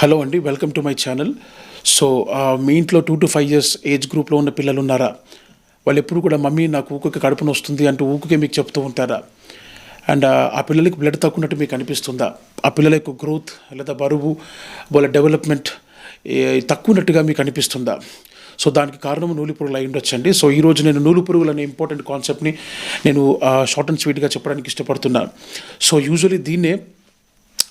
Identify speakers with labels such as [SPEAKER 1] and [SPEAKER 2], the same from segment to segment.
[SPEAKER 1] Hello అండి welcome to my channel. So మీ ఇంట్లో two to five years age గ్రూప్లో ఉన్న పిల్లలు ఉన్నారా వాళ్ళు ఎప్పుడు కూడా మమ్మీ నాకు ఊరికి కడుపును వస్తుంది అంటూ ఊరికే మీకు చెప్తూ ఉంటారా? అండ్ ఆ, ఆ పిల్లలకి బ్లడ్ తక్కున్నట్టు మీకు అనిపిస్తుందా? ఆ పిల్లల యొక్క గ్రోత్ లేదా బరువు వాళ్ళ డెవలప్మెంట్ తక్కువన్నట్టుగా మీకు అనిపిస్తుందా? సో దానికి కారణం నూలు పురుగులు అయి ఉండొచ్చండి. సో ఈరోజు నేను నూలు పురుగులు అనే ఇంపార్టెంట్ కాన్సెప్ట్ని నేను షార్ట్ అండ్ స్వీట్గా చెప్పడానికి ఇష్టపడుతున్నాను సో యూజువలీ దీన్నే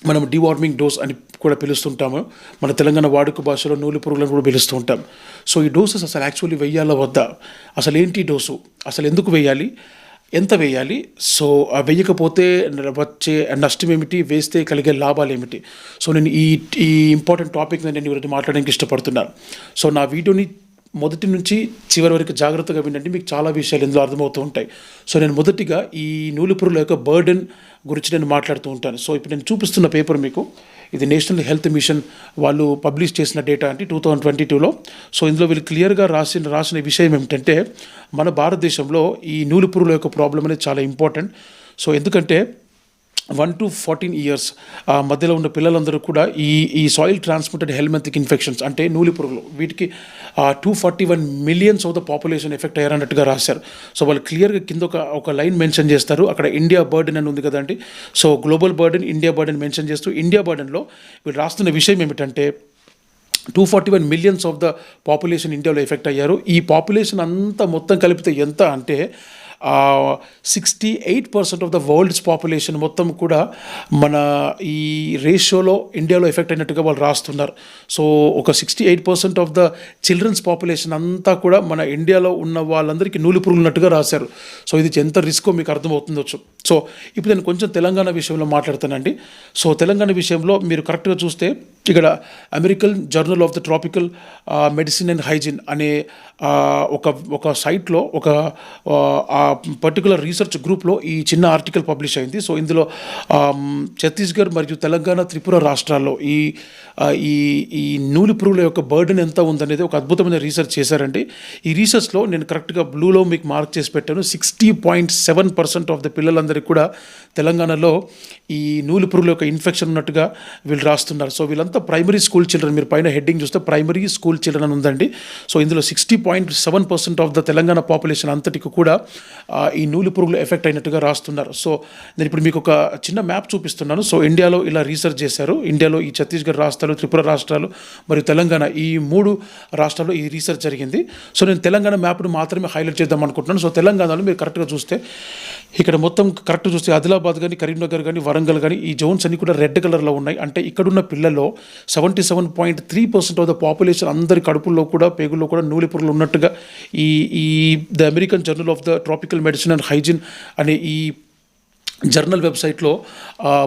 [SPEAKER 1] మనం డివార్మింగ్ డోస్ అని కూడా పిలుస్తుంటాము. మన తెలంగాణ వాడుక భాషలో నూలు పురుగులను కూడా పిలుస్తూ ఉంటాం. సో ఈ డోసెస్ అసలు యాక్చువల్లీ వెయ్యాలా వద్దా? అసలు ఏంటి డోసు అసలు ఎందుకు వేయాలి ఎంత వేయాలి సో వేయకపోతే వచ్చే నష్టం ఏమిటి? వేస్తే కలిగే లాభాలు ఏమిటి? సో నేను ఈ ఈ ఇంపార్టెంట్ టాపిక్ నేను ఈరోజు మాట్లాడడానికి ఇష్టపడుతున్నాను సో నా వీడియోని మొదటి నుంచి చివరి వరకు జాగ్రత్తగా వినండి. మీకు చాలా విషయాలు ఇందులో అర్థమవుతూ ఉంటాయి. సో నేను మొదటిగా ఈ నూలుపురుల యొక్క బర్డెన్ గురించి నేను మాట్లాడుతూ ఉంటాను. సో ఇప్పుడు నేను చూపిస్తున్న పేపర్ మీకు ఇది నేషనల్ హెల్త్ మిషన్ వాళ్ళు పబ్లిష్ చేసిన డేటా అంటే టూ థౌజండ్ ట్వంటీ టూలో. సో ఇందులో వీళ్ళు క్లియర్గా రాసిన రాసిన విషయం ఏమిటంటే మన భారతదేశంలో ఈ నూలుపురుల యొక్క ప్రాబ్లం అనేది చాలా ఇంపార్టెంట్. సో ఎందుకంటే వన్ టు ఫార్టీన్ ఇయర్స్ ఆ మధ్యలో ఉన్న పిల్లలందరూ కూడా ఈ ఈ సాయిల్ ట్రాన్స్మిటెడ్ హెల్మెథిక్ ఇన్ఫెక్షన్స్ అంటే నూలి పురుగులు వీటికి two forty one millions of the population effect అయ్యారన్నట్టుగా రాశారు. సో వాళ్ళు క్లియర్గా కింద ఒక ఒక లైన్ మెన్షన్ చేస్తారు. అక్కడ ఇండియా బర్డెన్ అని ఉంది కదండి. So global burden India burden mention చేస్తూ ఇండియా బర్డెన్లో వీళ్ళు రాస్తున్న విషయం ఏమిటంటే two forty one millions of the population ఇండియాలో ఎఫెక్ట్ అయ్యారు. ఈ పాపులేషన్ అంతా మొత్తం కలిపితే ఎంత అంటే sixty eight percent of the world's population మొత్తం కూడా మన ఈ రేషియోలో ఇండియాలో ఎఫెక్ట్ అయినట్టుగా వాళ్ళు రాస్తున్నారు. సో ఒక sixty eight percent of the children's population అంతా కూడా మన ఇండియాలో ఉన్న వాళ్ళందరికీ నూలి పురుగులున్నట్టుగా రాశారు. సో ఇది ఎంత రిస్కో మీకు అర్థమవుతుందొచ్చు సో ఇప్పుడు నేను కొంచెం తెలంగాణ విషయంలో మాట్లాడుతానండి. సో తెలంగాణ విషయంలో మీరు కరెక్ట్గా చూస్తే ఇక్కడ American journal of the tropical medicine and hygiene అనే ఒక ఒక సైట్లో ఒక పర్టికులర్ రీసెర్చ్ గ్రూప్లో ఈ చిన్న ఆర్టికల్ పబ్లిష్ అయింది. సో ఇందులో ఛత్తీస్గఢ్ మరియు తెలంగాణ త్రిపుర రాష్ట్రాల్లో ఈ ఈ ఈ నూలు పురుగుల యొక్క బర్డెన్ ఎంత ఉందనేది ఒక అద్భుతమైన రీసెర్చ్ చేశారండి. ఈ రీసెర్చ్లో నేను కరెక్ట్గా బ్లూలో మీకు మార్క్ చేసి పెట్టాను. Sixty point seven percent of the పిల్లలందరికీ కూడా తెలంగాణలో ఈ నూలు పురుగుల యొక్క ఇన్ఫెక్షన్ ఉన్నట్టుగా వీళ్ళు రాస్తున్నారు. సో వీళ్ళంతా ప్రైమరీ స్కూల్ చిల్డ్రన్. మీరు పైన హెడ్డింగ్ చూస్తే ప్రైమరీ స్కూల్ చిల్డ్రన్ అని ఉందండి. సో ఇందులో sixty point seven percent of the Telangana population అంతటికి కూడా ఈ నూలు పురుగులు ఎఫెక్ట్ అయినట్టుగా రాస్తున్నారు. సో నేను ఇప్పుడు మీకు ఒక చిన్న మ్యాప్ చూపిస్తున్నాను. సో ఇండియాలో ఇలా రీసెర్చ్ చేశారు. ఇండియాలో ఈ ఛత్తీస్గఢ్ రాష్ట్రాలు త్రిపుర రాష్ట్రాలు మరియు తెలంగాణ ఈ మూడు రాష్ట్రాల్లో ఈ రీసెర్చ్ జరిగింది. సో నేను తెలంగాణ మ్యాప్ను మాత్రమే హైలైట్ చేద్దాం అనుకుంటున్నాను. సో తెలంగాణలో మీరు కరెక్ట్గా చూస్తే ఇక్కడ మొత్తం కరెక్ట్ చూస్తే ఆదిలాబాద్ కానీ కరీంనగర్ కానీ వరంగల్ కానీ ఈ జోన్స్ అన్ని కూడా రెడ్ కలర్లో ఉన్నాయి. అంటే ఇక్కడున్న పిల్లల్లో seventy seven point three percent of the population అందరి కడుపుల్లో కూడా పేగుల్లో కూడా నూలి పురుగులు ఉన్నట్టుగా ఈ ఈ the American journal of the tropical medicine and hygiene అనే ఈ జర్నల్ వెబ్సైట్లో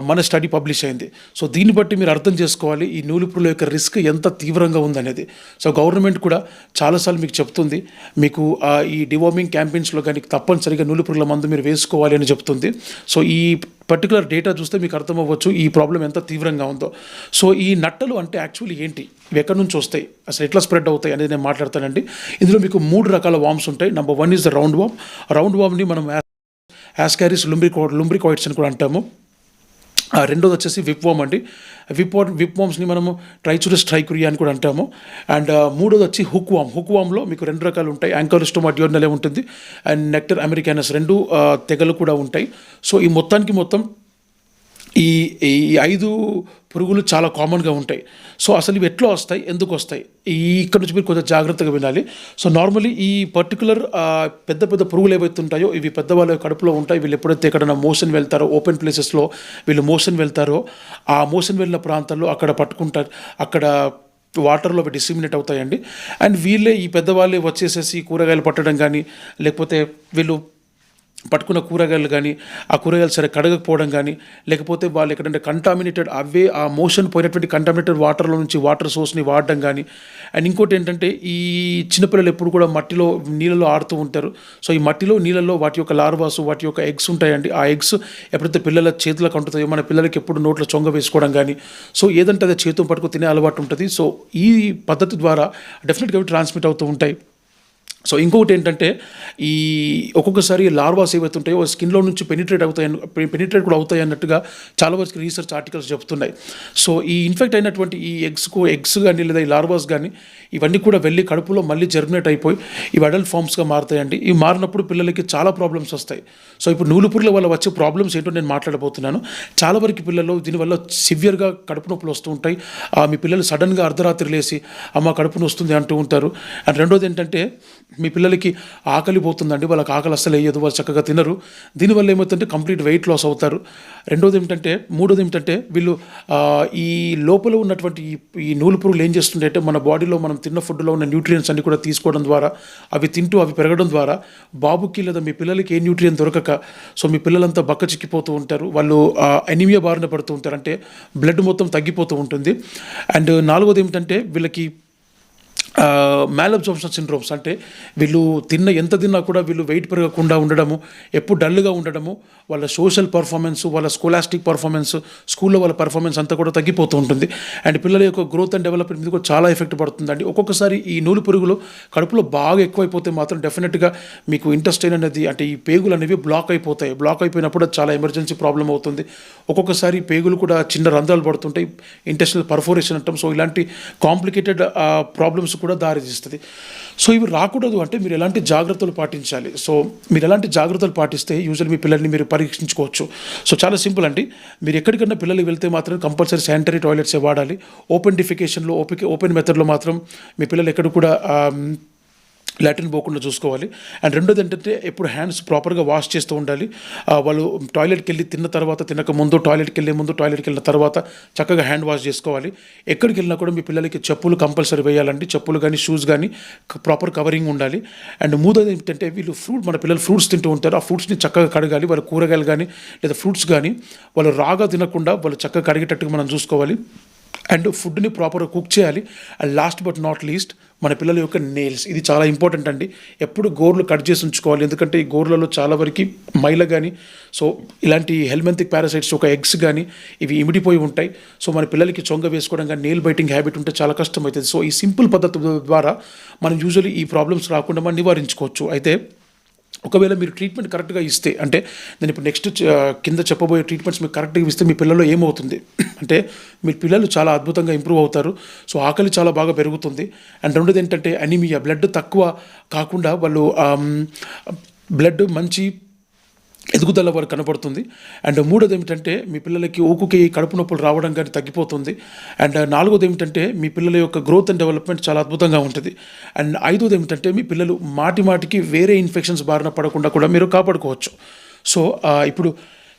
[SPEAKER 1] మన స్టడీ పబ్లిష్ అయింది. సో దీన్ని బట్టి మీరు అర్థం చేసుకోవాలి ఈ నూలిపురుల యొక్క రిస్క్ ఎంత తీవ్రంగా ఉందనేది. సో గవర్నమెంట్ కూడా చాలాసార్లు మీకు చెప్తుంది మీకు ఆ, ఈ డివార్మింగ్ క్యాంపెయిన్స్లో కానీ తప్పనిసరిగా నూలుపురుగుల మందు మీరు వేసుకోవాలి అని చెప్తుంది. సో ఈ పర్టికులర్ డేటా చూస్తే మీకు అర్థమవ్వచ్చు ఈ ప్రాబ్లం ఎంత తీవ్రంగా ఉందో. సో ఈ నట్టలు అంటే యాక్చువల్లీ ఏంటి? ఇవి ఎక్కడి నుంచి వస్తాయి? అసలు ఎట్లా స్ప్రెడ్ అవుతాయి అనేది నేను మాట్లాడతానండి. ఇందులో మీకు మూడు రకాల వామ్స్ ఉంటాయి. Number one is the round worm round వామ్ని మనం యాస్కారిస్ లుంబ్రికో లుంబ్రికాయిడ్స్ అని కూడా అంటాము. రెండోది వచ్చేసి విప్వామ్ అండి. విప్ విప్వామ్స్ని మనము ట్రైచురస్ ట్రైకురియా అని కూడా అంటాము. అండ్ మూడోది వచ్చి హుక్వామ్ హుక్వామ్లో మీకు రెండు రకాలు ఉంటాయి. యాంకలిస్టోమా డియోర్నలే ఉంటుంది. అండ్ నెక్టర్ అమెరికానస్ రెండు తెగలు కూడా ఉంటాయి. సో ఈ మొత్తానికి మొత్తం ఈ ఈ ఐదు పురుగులు చాలా కామన్గా ఉంటాయి. సో అసలు ఇవి ఎట్లా వస్తాయి? ఎందుకు వస్తాయి? ఈ ఇక్కడ నుంచి మీరు కొంచెం జాగ్రత్తగా వినాలి. సో నార్మలీ ఈ పర్టికులర్ పెద్ద పెద్ద పురుగులు ఏవైతే ఉంటాయో ఇవి పెద్దవాళ్ళ కడుపులో ఉంటాయి. వీళ్ళు ఎప్పుడైతే ఎక్కడైనా మోషన్ వెళ్తారో ఓపెన్ ప్లేసెస్లో వీళ్ళు మోషన్ వెళ్తారో ఆ మోషన్ వెళ్ళిన ప్రాంతాల్లో అక్కడ పట్టుకుంటారు. అక్కడ వాటర్లో అవి డిసిమినేట్ అవుతాయండి. అండ్ వీళ్ళే ఈ పెద్దవాళ్ళే వచ్చేసేసి కూరగాయలు పట్టడం కానీ లేకపోతే వీళ్ళు పట్టుకున్న కూరగాయలు కానీ ఆ కూరగాయలు సరే కడగకపోవడం కానీ లేకపోతే వాళ్ళు ఎక్కడంటే కంటామినేటెడ్ అవే ఆ మోషన్ పోయినటువంటి కంటామినేటెడ్ వాటర్లో నుంచి వాటర్ సోర్స్ని వాడడం కానీ. అండ్ ఇంకోటి ఏంటంటే ఈ చిన్నపిల్లలు ఎప్పుడు కూడా మట్టిలో నీళ్ళలో ఆడుతూ ఉంటారు. సో ఈ మట్టిలో నీళ్ళలో వాటి యొక్క లార్వాస్ వాటి యొక్క ఎగ్స్ ఉంటాయండి. ఆ ఎగ్స్ ఎప్పుడైతే పిల్లల చేతులకు అంటుతాయో మన పిల్లలకి ఎప్పుడు నోట్లో చొంగ వేసుకోవడం కానీ. సో ఏదంటే అదే చేతులు పట్టుకు తినే అలవాటు ఉంటుంది. సో ఈ పద్ధతి ద్వారా డెఫినెట్గా అవి ట్రాన్స్మిట్ అవుతూ ఉంటాయి. సో ఇంకొకటి ఏంటంటే ఈ ఒక్కొక్కసారి లార్వాస్ ఏవైతే ఉంటాయో స్కిన్లో నుంచి పెనిట్రేట్ అవుతాయి పెనిట్రేట్ కూడా అవుతాయి అన్నట్టుగా చాలా వరకు రీసెర్చ్ ఆర్టికల్స్ చెప్తున్నాయి. సో ఈ ఇన్ఫెక్ట్ అయినటువంటి ఈ ఎగ్స్కు ఎగ్స్ కానీ లేదా ఈ లార్వాస్ కానీ ఇవన్నీ కూడా వెళ్ళి కడుపులో మళ్ళీ జర్మినేట్ అయిపోయి ఇవి అడల్ట్ ఫామ్స్గా మారుతాయండి. ఇవి మారినప్పుడు పిల్లలకి చాలా ప్రాబ్లమ్స్ వస్తాయి. సో ఇప్పుడు నూలుపురుల వల్ల వచ్చే ప్రాబ్లమ్స్ ఏంటో నేను మాట్లాడబోతున్నాను. చాలా వరకు పిల్లలు దీనివల్ల సివియర్గా కడుపు నొప్పులు వస్తూ ఉంటాయి. ఆ, మీ పిల్లలు సడన్గా అర్ధరాత్రి లేసి అమ్మ కడుపు వస్తుంది అంటూ ఉంటారు. అండ్ రెండోది ఏంటంటే మీ పిల్లలకి ఆకలి పోతుందండి వాళ్ళకి ఆకలి అస్సలు వేయదు వాళ్ళు చక్కగా తినరు. దీనివల్ల ఏమవుతుందంటే కంప్లీట్ వెయిట్ లాస్ అవుతారు. రెండోది ఏమిటంటే మూడోది ఏమిటంటే వీళ్ళు ఈ లోపల ఉన్నటువంటి ఈ నూలు పురుగులు ఏం చేస్తుంటే అంటే మన బాడీలో మనం తిన్న ఫుడ్లో ఉన్న న్యూట్రియంట్స్ అన్ని కూడా తీసుకోవడం ద్వారా అవి తింటూ అవి పెరగడం ద్వారా బాబుకి లేదా మీ పిల్లలకి ఏ న్యూట్రియం దొరకక సో మీ పిల్లలంతా బక్క చిక్కిపోతూ ఉంటారు. వాళ్ళు ఎనిమియా బారిన పడుతూ ఉంటారు. అంటే బ్లడ్ మొత్తం తగ్గిపోతూ ఉంటుంది. అండ్ నాలుగోది ఏమిటంటే వీళ్ళకి మ్యాలబ్జార్ప్షన్ సిండ్రోమ్స్ అంటే వీళ్ళు తిన్న ఎంత తిన్నా కూడా వీళ్ళు వెయిట్ పెరగకుండా ఉండడము ఎప్పుడు డల్గా ఉండడము వాళ్ళ సోషల్ పర్ఫార్మెన్స్ వాళ్ళ స్కోలాస్టిక్ పర్ఫార్మెన్స్ స్కూల్లో వాళ్ళ పర్ఫార్మెన్స్ అంతా కూడా తగ్గిపోతూ ఉంటుంది. అండ్ పిల్లల యొక్క గ్రోత్ అండ్ డెవలప్మెంట్ మీద కూడా చాలా ఎఫెక్ట్ పడుతుందండి ఒక్కొక్కసారి ఈ నూలు పురుగులు కడుపులో బాగా ఎక్కువైపోతే మాత్రం డెఫినెట్గా మీకు ఇంటెస్టైన్ అనేది అంటే ఈ పేగులు అనేవి బ్లాక్ అయిపోతాయి. బ్లాక్ అయిపోయినప్పుడు చాలా ఎమర్జెన్సీ ప్రాబ్లం అవుతుంది. ఒక్కొక్కసారి పేగులు కూడా చిన్న రంధ్రాలు పడుతుంటాయి ఇంటెస్టల్ పర్ఫోరేషన్ అంటాం. సో ఇలాంటి కాంప్లికేటెడ్ ప్రాబ్లమ్స్ కూడా దారితీస్తుంది సో ఇవి రాకూడదు అంటే మీరు ఎలాంటి జాగ్రత్తలు పాటించాలి. సో మీరు ఎలాంటి జాగ్రత్తలు పాటిస్తే యూజువల్ మీ పిల్లల్ని మీరు పరీక్షించుకోవచ్చు. సో చాలా సింపుల్ అండి. మీరు ఎక్కడికన్నా పిల్లలు వెళ్తే మాత్రం కంపల్సరీ శానిటరీ టాయిలెట్సే వాడాలి. ఓపెన్ డిఫికేషన్లో ఓపెన్ ఓపెన్ మెథడ్లో మాత్రం మీ పిల్లలు ఎక్కడ కూడా లాటిన్ లాట్రిన్ పోకుండా చూసుకోవాలి. అండ్ రెండోది ఏంటంటే ఎప్పుడు హ్యాండ్స్ ప్రాపర్గా వాష్ చేస్తూ ఉండాలి. వాళ్ళు టాయిలెట్కి వెళ్ళి తిన్న తర్వాత తినక ముందు టాయిలెట్కి వెళ్ళే ముందు టాయిలెట్కి వెళ్ళిన తర్వాత చక్కగా హ్యాండ్ వాష్ చేసుకోవాలి. ఎక్కడికి వెళ్ళినా కూడా మీ పిల్లలకి చెప్పులు కంపల్సరీ వేయాలండి. చెప్పులు కానీ షూస్ కానీ ప్రాపర్ కవరింగ్ ఉండాలి. అండ్ మూడోది ఏంటంటే వీళ్ళు ఫ్రూట్ మన పిల్లలు ఫ్రూట్స్ తింటూ ఉంటారు. ఆ ఫ్రూట్స్ని చక్కగా కడగాలి. వాళ్ళ కూరగాయలు కానీ లేదా ఫ్రూట్స్ కానీ వాళ్ళు రాగా తినకుండా వాళ్ళు చక్కగా కడిగేటట్టుగా మనం చూసుకోవాలి. అండ్ ఫుడ్ని ప్రాపర్గా కుక్ చేయాలి. And last but not least మన పిల్లల యొక్క నెయిల్స్ ఇది చాలా ఇంపార్టెంట్ అండి. ఎప్పుడు గోర్లు కట్ చేసి ఉంచుకోవాలి. ఎందుకంటే ఈ గోర్లలో చాలా వరకు మైల కానీ సో ఇలాంటి హెల్మెంతిక్ పారాసైట్స్ ఒక ఎగ్స్ కానీ ఇవి ఇమిడిపోయి ఉంటాయి. సో మన పిల్లలకి చొంగ వేసుకోవడం కానీ నెయిల్ బైటింగ్ హ్యాబిట్ ఉంటే చాలా కష్టం అవుతుంది. సో ఈ సింపుల్ పద్ధతి ద్వారా మనం యూజువలీ ఈ ప్రాబ్లమ్స్ రాకుండా మనం నివారించుకోవచ్చు. అయితే ఒకవేళ మీరు ట్రీట్మెంట్ కరెక్ట్గా ఇస్తే అంటే నేను ఇప్పుడు నెక్స్ట్ కింద చెప్పబోయే ట్రీట్మెంట్స్ మీకు కరెక్ట్గా ఇస్తే మీ పిల్లల్లో ఏమవుతుంది? అంటే మీ పిల్లలు చాలా అద్భుతంగా ఇంప్రూవ్ అవుతారు. సో ఆకలి చాలా బాగా పెరుగుతుంది. అండ్ రెండోది ఏంటంటే అనిమియా బ్లడ్ తక్కువ కాకుండా వాళ్ళు బ్లడ్ మంచి ఎదుగుదల వారు కనపడుతుంది అండ్ మూడోది ఏమిటంటే మీ పిల్లలకి ఊకుకి కడుపు నొప్పులు రావడం కానీ తగ్గిపోతుంది. అండ్ నాలుగోది ఏమిటంటే మీ పిల్లల యొక్క గ్రోత్ అండ్ డెవలప్మెంట్ చాలా అద్భుతంగా ఉంటుంది. అండ్ ఐదోది ఏమిటంటే మీ పిల్లలు మాటి మాటికి వేరే ఇన్ఫెక్షన్స్ బారిన పడకుండా కూడా మీరు కాపాడుకోవచ్చు. సో ఇప్పుడు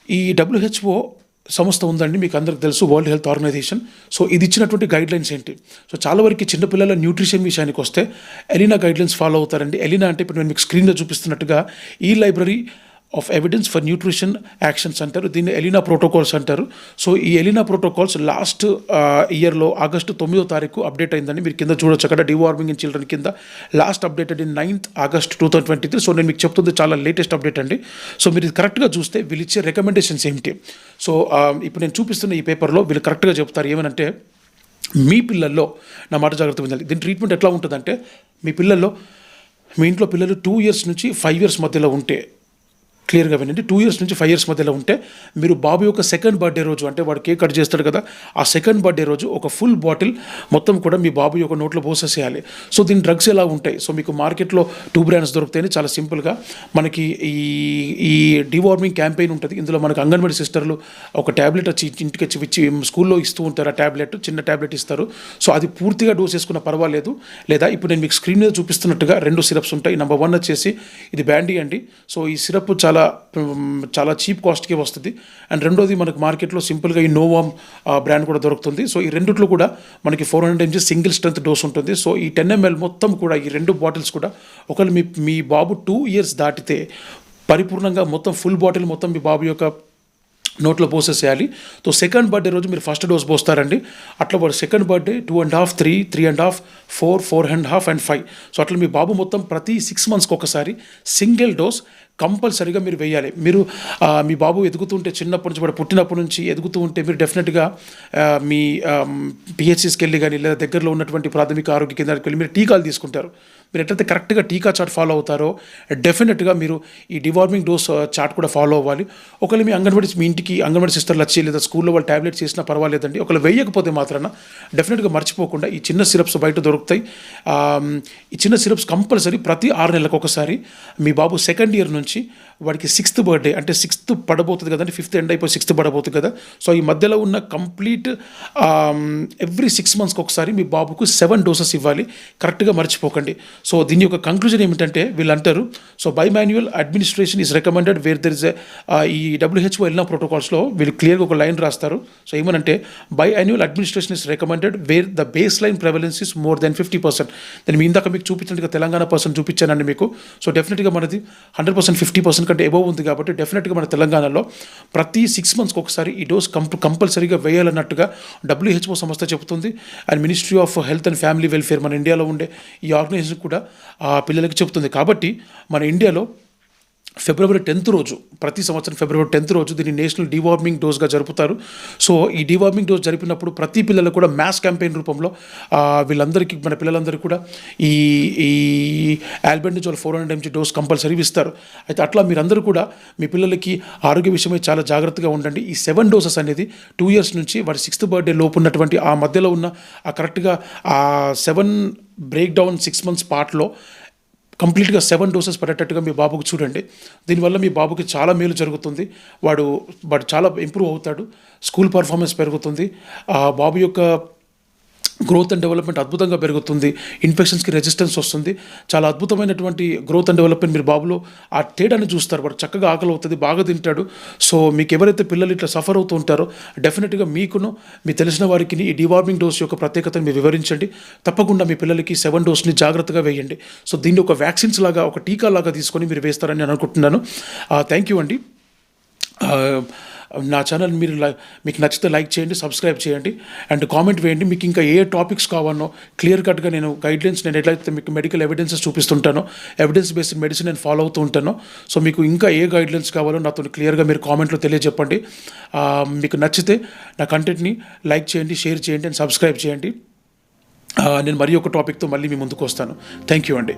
[SPEAKER 1] ఈ డబ్ల్యూహెచ్ఓ సంస్థ ఉందండి మీకు అందరికి తెలుసు వరల్డ్ హెల్త్ ఆర్గనైజేషన్ సో ఇది ఇచ్చినటువంటి గైడ్ లైన్స్ ఏంటి? సో చాలా వరకు చిన్నపిల్లల న్యూట్రిషన్ విషయానికి వస్తే ఎలినా గైడ్ లైన్స్ ఫాలో అవుతారండి. ఎలినా అంటే ఇప్పుడు నేను మీకు స్క్రీన్లో చూపిస్తున్నట్టుగా ఈ library of evidence for nutrition actions అంటారు దీన్ని ఎలినా ప్రోటోకాల్స్ అంటారు. సో ఈ ఎలినా ప్రోటోకాల్స్ లాస్ట్ ఇయర్లో ఆగస్టు తొమ్మిదో తారీఖు అప్డేట్ అయిందని మీరు కింద చూడొచ్చు అక్కడ డివార్మింగ్ ఇన్ చిల్డ్రన్ కింద. Last updated in ninth August two thousand twenty three so నేను మీకు చెప్తుంది చాలా లేటెస్ట్ అప్డేట్ అండి. సో మీరు కరెక్ట్గా చూస్తే వీళ్ళు ఇచ్చే రికమెండేషన్స్ ఏమిటి? సో um, ఇప్పుడు నేను చూపిస్తున్న ఈ పేపర్లో వీళ్ళు కరెక్ట్గా చెప్తారు. ఏమనంటే మీ పిల్లల్లో నా మాట జాగ్రత్త వినాలి. దీని ట్రీట్మెంట్ ఎట్లా ఉంటుందంటే మీ పిల్లల్లో మీ ఇంట్లో పిల్లలు టూ ఇయర్స్ నుంచి ఫైవ్ ఇయర్స్ మధ్యలో ఉంటే క్లియర్గా వినండి. టూ ఇయర్స్ నుంచి ఫైవ్ ఇయర్స్ మధ్యలో ఉంటే మీరు బాబు యొక్క సెకండ్ బర్త్డే రోజు అంటే వాడు కేక్ కట్ చేస్తాడు కదా ఆ సెకండ్ బర్త్డే రోజు ఒక ఫుల్ బాటిల్ మొత్తం కూడా మీ బాబు యొక్క నోట్లో పోసేసేయాలి. సో దీని డ్రగ్స్ ఎలా ఉంటాయి? సో మీకు మార్కెట్లో టూ బ్రాండ్స్ దొరుకుతాయని చాలా సింపుల్గా మనకి ఈ ఈ డివార్మింగ్ క్యాంపెయిన్ ఉంటుంది. ఇందులో మనకు అంగన్వాడీ సిస్టర్లు ఒక ట్యాబ్లెట్ వచ్చి ఇంటికి వచ్చి ఇచ్చి స్కూల్లో ఇస్తూ ఉంటారు. ఆ ట్యాబ్లెట్ చిన్న ట్యాబ్లెట్ ఇస్తారు. సో అది పూర్తిగా డోస్ వేసుకున్న పర్వాలేదు. లేదా ఇప్పుడు నేను మీకు స్క్రీన్ మీద చూపిస్తున్నట్టుగా రెండు సిరప్స్ ఉంటాయి. నెంబర్ వన్ వచ్చేసి ఇది బ్యాండీ అండి. సో ఈ సిరప్ చాలా చాలా చాలా చీప్ కాస్ట్కి వస్తుంది. అండ్ రెండోది మనకు మార్కెట్లో సింపుల్గా ఈ నోవామ్ బ్రాండ్ కూడా దొరుకుతుంది. సో ఈ రెండిట్లో కూడా మనకి four hundred mg single strength dose ఉంటుంది. సో ఈ టెన్ ఎంఎల్ మొత్తం కూడా ఈ రెండు బాటిల్స్ కూడా ఒకవేళ మీ మీ బాబు టూ ఇయర్స్ దాటితే పరిపూర్ణంగా మొత్తం ఫుల్ బాటిల్ మొత్తం మీ బాబు యొక్క నోట్లో పోసేసేయాలి. సో సెకండ్ బర్త్డే రోజు మీరు ఫస్ట్ డోస్ పోస్తారండి. అట్లా వాడు second birthday two and half three three and half four four and half and five. So అట్లా మీ బాబు మొత్తం ప్రతి సిక్స్ మంత్స్కి ఒకసారి సింగిల్ డోస్ కంపల్సరీగా మీరు వేయాలి. మీరు మీ బాబు ఎదుగుతుంటే చిన్నప్పటి నుంచి వాడు పుట్టినప్పటి నుంచి ఎదుగుతూ ఉంటే మీరు డెఫినెట్గా మీ పిహెచ్సిస్కి వెళ్ళి కానీ లేదా దగ్గరలో ఉన్నటువంటి ప్రాథమిక ఆరోగ్య కేంద్రానికి వెళ్ళి మీరు టీకాలు తీసుకుంటారు. మీరు ఎట్లయితే కరెక్ట్గా టీకా చాట్ ఫాలో అవుతారో డెఫినెట్గా మీరు ఈ డివార్మింగ్ డోస్ చాట్ కూడా ఫాలో అవ్వాలి. ఒకవేళ మీ అంగన్వాడీ మీ ఇంటికి అంగన్వాడీ సిస్టర్లు వచ్చి లేదా స్కూల్లో వాళ్ళు ట్యాబ్లెట్స్ చేసినా పర్వాలేదండి. ఒకవేళ వేయకపోతే మాత్రాన డెఫినెట్గా మర్చిపోకుండా ఈ చిన్న సిరప్స్ బయట దొరుకుతాయి. ఈ చిన్న సిరప్స్ కంపల్సరీ ప్రతి ఆరు నెలలకు ఒకసారి. మీ బాబు సెకండ్ ఇయర్ నుంచి জানাচ্ছি వాడికి సిక్స్త్ బర్త్డే అంటే సిక్స్త్ పడబోతుంది కదండి ఫిఫ్త్ ఎండ్ అయిపోయి సిక్స్త్ పడబోతుంది కదా. సో ఈ మధ్యలో ఉన్న కంప్లీట్ ఎవ్రీ సిక్స్ మంత్స్కి ఒకసారి మీ బాబుకు సెవెన్ డోసెస్ ఇవ్వాలి. కరెక్ట్గా మర్చిపోకండి. సో దీని యొక్క కంక్లూజన్ ఏమిటంటే వీళ్ళు అంటారు so by manual administration is recommended where there is ఈ డబ్ల్యూహెచ్ఓ వెళ్ళిన ప్రోటోకాల్స్లో వీళ్ళు క్లియర్గా ఒక లైన్ రాస్తారు. సో ఏమనంటే by annual administration is recommended where the base line prevalence is more than fifty percent నేను మీ ఇందాక మీకు చూపించినట్టుగా తెలంగాణ పర్సన్ చూపించానండి మీకు. సో డెఫినెట్గా మనది హండ్రెడ్ పర్సెంట్ ఫిఫ్టీ పర్సెంట్ కంటే ఎబోవ్ ఉంది కాబట్టి డెఫినెట్గా మన తెలంగాణలో ప్రతి సిక్స్ మంత్స్కి ఒకసారి ఈ డోస్ కంప్ కంపల్సరీగా వేయాలన్నట్టుగా డబ్ల్యూహెచ్ఓ సంస్థ చెబుతుంది. And ministry of health and family welfare మన ఇండియాలో ఉండే ఈ ఆర్గనైజేషన్ కూడా ఆ పిల్లలకి చెబుతుంది. కాబట్టి మన ఇండియాలో ఫిబ్రవరి టెన్త్ రోజు ప్రతి సంవత్సరం ఫిబ్రవరి టెన్త్ రోజు దీన్ని నేషనల్ డివార్మింగ్ డోస్గా జరుపుతారు. సో ఈ డివార్మింగ్ డోస్ జరిపినప్పుడు ప్రతి పిల్లలు కూడా మ్యాస్ క్యాంపెయిన్ రూపంలో వీళ్ళందరికీ మన పిల్లలందరికీ కూడా ఈ ఈ albendazole four hundred mg dose compulsory ఇస్తారు. అయితే అట్లా మీరందరూ కూడా మీ పిల్లలకి ఆరోగ్య విషయమై చాలా జాగ్రత్తగా ఉండండి. ఈ సెవెన్ డోసెస్ అనేది టూ ఇయర్స్ నుంచి వారి సిక్స్త్ బర్త్డే లోపు ఉన్నటువంటి ఆ మధ్యలో ఉన్న ఆ కరెక్ట్గా ఆ seven break down six months పార్ట్లో కంప్లీట్గా సెవెన్ డోసెస్ పడేటట్టుగా మీ బాబుకు చూడండి. దీనివల్ల మీ బాబుకి చాలా మేలు జరుగుతుంది. వాడు వాడు చాలా ఇంప్రూవ్ అవుతాడు. స్కూల్ పర్ఫార్మెన్స్ పెరుగుతుంది. ఆ బాబు యొక్క గ్రోత్ అండ్ డెవలప్మెంట్ అద్భుతంగా పెరుగుతుంది. ఇన్ఫెక్షన్స్కి రెసిస్టెన్స్ వస్తుంది. చాలా అద్భుతమైనటువంటి గ్రోత్ అండ్ డెవలప్మెంట్ మీరు బాబులో ఆ తేడాన్ని చూస్తారు. వాడు చక్కగా ఆకలి అవుతుంది బాగా తింటాడు. సో మీకు ఎవరైతే పిల్లలు ఇట్లా సఫర్ అవుతూ ఉంటారో డెఫినెట్గా మీకును మీ తెలిసిన వారికి ఈ డివార్మింగ్ డోస్ యొక్క ప్రత్యేకతను మీరు వివరించండి. తప్పకుండా మీ పిల్లలకి సెవెన్ డోస్ని జాగ్రత్తగా వేయండి. సో దీన్ని ఒక వ్యాక్సిన్స్ లాగా ఒక టీకా లాగా తీసుకొని మీరు వేస్తారని నేను అనుకుంటున్నాను. థ్యాంక్ యూ అండి. నా ఛానల్ మీరు లై- మీకు నచ్చితే లైక్ చేయండి సబ్స్క్రైబ్ చేయండి అండ్ కామెంట్ వేయండి. మీకు ఇంకా ఏ టాపిక్స్ కావాలో క్లియర్ కట్గా నేను గైడ్లైన్స్ నేను ఎట్లయితే మీకు మెడికల్ ఎవిడెన్సెస్ చూపిస్తుంటానో ఎవిడెన్స్ బేస్డ్ మెడిసిన్ నేను ఫాలో అవుతూ ఉంటాను సో మీకు ఇంకా ఏ గైడ్లైన్స్ కావాలో నాతో క్లియర్గా మీరు కామెంట్లో తెలియజెప్పండి. మీకు నచ్చితే నా కంటెంట్ని లైక్ చేయండి షేర్ చేయండి అండ్ సబ్స్క్రైబ్ చేయండి. నేను మరి ఒక టాపిక్తో మళ్ళీ మీ ముందుకు వస్తాను. థ్యాంక్ యూ అండి.